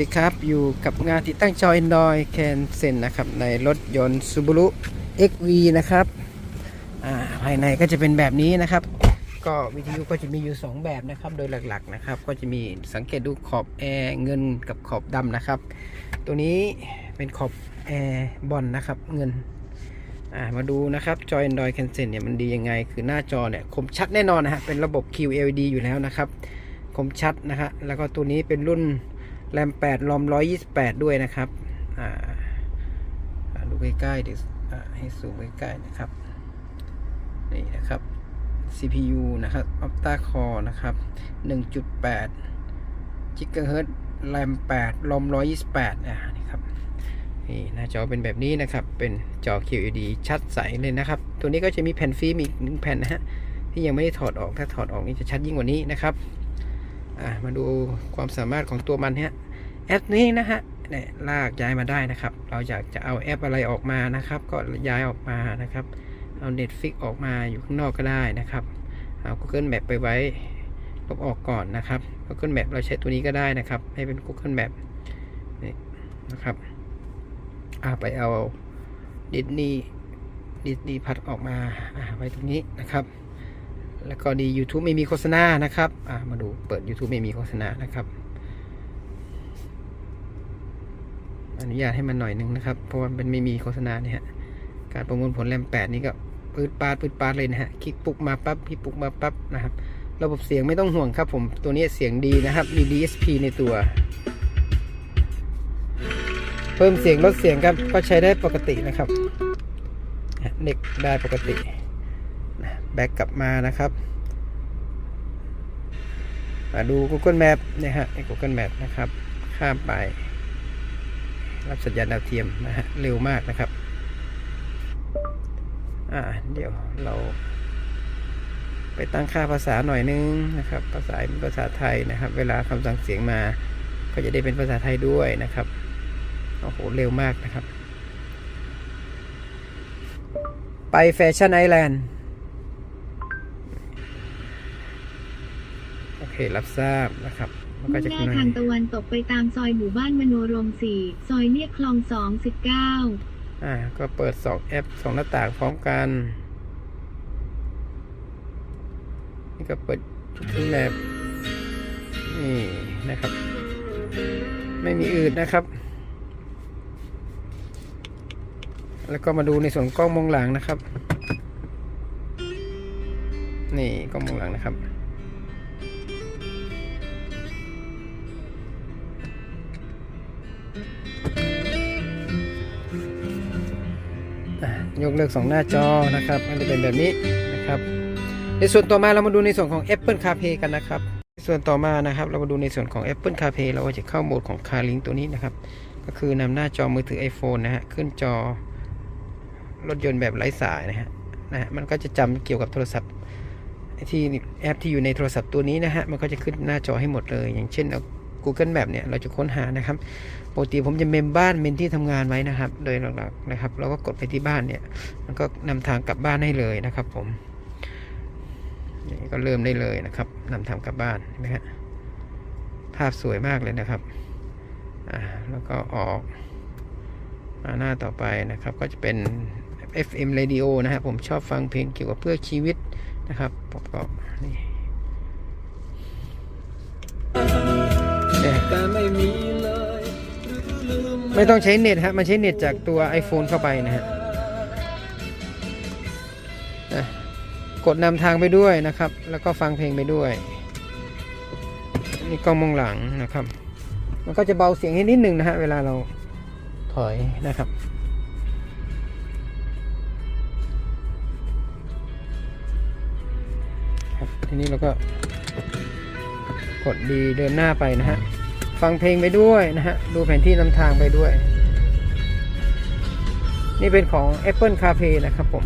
สวัสดีครับ อยู่กับงานติดตั้งจอ Android Can s e n นะครับ ในรถยนต์ Subaru XV นะครับภายในก็จะเป็นแบบนี้นะครับ ก็วิทยุก็จะมีอยู่ 2 แบบนะครับ โดยหลักๆนะครับ ก็จะมีสังเกตดูขอบแอร์เงินกับขอบดำนะครับ ตัวนี้เป็นขอบแอร์บอลนะครับเงินามาดูนะครับจอ Android Can s e n เนี่ยมันดียังไง คือหน้าจอเนี่ยคมชัดแน่นอนนะฮะเป็นระบบ QLED อยู่แล้วนะครับ คมชัดนะฮะแล้วก็ตัวนี้เป็นรุ่น แรม8รอม 128 ด้วยนะครับดูใกล้ๆเดิอ่าให้ซูมใกล้ๆนะครับ นี่นะครับ CPU นะครับ Octa Core นะครับ 1.8 GHz แรม8รอม 128 อ่านี่ครับนี่หน้าจอเป็นแบบนี้นะครับ เป็นจอ QLED ชัดใสเลยนะครับ ตัวนี้ก็จะมีแผ่นฟิล์มอีกหนึ่งแผ่นนะฮะ ที่ยังไม่ได้ถอดออก ถ้าถอดออกนี่จะชัดยิ่งกว่านี้นะครับ อะมาดูความสามารถของตัวมันฮะแอปนี้นะฮะเนี่ยลากย้ายมาได้นะครับ เราอยากจะเอาแอปอะไรออกมานะครับ ก็ย้ายออกมานะครับ เอา Netflix ออกมาอยู่ข้างนอกก็ได้นะครับ เอา Google Map ไปไว้ลบออกก่อนนะครับ Google Map เราใช้ตัวนี้ก็ได้นะครับ ให้เป็น Google Map นี่นะครับอ่าไปเอาดิสนีย์ดิสนีย์พัดออกมาอ่าไว้ตรงนี้นะครับ แล้วก็ดี YouTube ไม่มีโฆษณานะครับอ่ามาดูเปิด YouTube ไม่มีโฆษณานะครับ อนุญาตให้มันหน่อยนึงนะครับ เพราะว่ามันไม่มีโฆษณาเนี่ยฮะการประมวลผลแรมแปดนี่ก็ปืดปาดปืดปาดเลยนะฮะคลิกปุ๊กมาปั๊บคลิกปุ๊กมาปั๊บนะครับ ระบบเสียงไม่ต้องห่วงครับผมตัวนี้เสียงดีนะครับมี DSP ในตัว เพิ่มเสียงลดเสียงครับก็ใช้ได้ปกตินะครับเน็กได้ปกติ บ็กกลับมานะครับมาดู Google Map เนี่ยฮะ Google Map นะครับ ข้ามไป รับสัญญาณดาวเทียมนะฮะเร็วมากนะครับ อ่าเดี๋ยวเรา ไปตั้งค่าภาษาหน่อยนึงนะครับ ภาษาเป็นภาษาไทยนะครับ เวลาคำสั่งเสียงมาก็จะได้เป็นภาษาไทยด้วยนะครับโอ้โหเร็วมากนะครับ ไปแฟชั่นไอแลนด์ รับทราบนะครับมันก็มุ่งจะหขึ้น้านมาทางตะวันตกไปตามซอยหมู่บ้านมโนรมสี่ซอยเรียบคลองสองสิบเก้าอ่าก็เปิดสองแอปสองหน้าต่างพร้อมกันนี่ก็เปิดขึ้นแบบนี่นะครับ ไม่มีอืดนะครับ แล้วก็มาดูในส่วนกล้องมองหลังนะครับ นี่กล้องมองหลังนะครับ ยกเลิกสองหน้าจอนะครับมันจะเป็นแบบนี้นะครับ ในส่วนต่อมาเรามาดูในส่วนของ Apple CarPlay กันนะครับในส่วนต่อมานะครับ เรามาดูในส่วนของ Apple CarPlay เราจะเข้าโหมดของ CarLink ตัวนี้นะครับ ก็คือนำหน้าจอมือถือ iPhone นะฮะขึ้นจอรถยนต์แบบไร้สายนะฮะนะฮะมันก็จะจำเกี่ยวกับโทรศัพท์ที่แอปที่อยู่ในโทรศัพท์ตัวนี้นะฮะมันก็จะขึ้นหน้าจอให้หมดเลย อย่างเช่นเอา Google Map เนี่ย เราจะค้นหานะครับ ปกติผมจะเมมบ้านเมนที่ทำงานไว้นะครับ โดยหลักๆนะครับ เราก็กดไปที่บ้านเนี่ย มันก็นำทางกลับบ้านให้เลยนะครับ ผมนี่ก็เริ่มได้เลยนะครับนำทางกลับบ้านเห็นไหมฮะภาพสวยมากเลยนะครับ อ่า แล้วก็ออกมาหน้าต่อไปนะครับ ก็จะเป็น FM radio นะฮะผมชอบฟังเพลงเกี่ยวกับเพื่อชีวิตนะครับผมก็นี่ แต่ไม่มีเลยไม่ต้องใช้เน็ตฮะ มันใช้เน็ตจากตัว iPhone เข้าไปนะฮะนะกดนำทางไปด้วยนะครับ แล้วก็ฟังเพลงไปด้วย นี่กล้องมองหลังนะครับ มันก็จะเบาเสียงให้นิดหนึ่งนะฮะ เวลาเราถอยนะครับ ครับ ทีนี้เราก็กดดีเดินหน้าไปนะฮะ ฟังเพลงไปด้วยนะฮะ ดูแผนที่นำทางไปด้วย นี่เป็นของ Apple CarPlay นะครับผม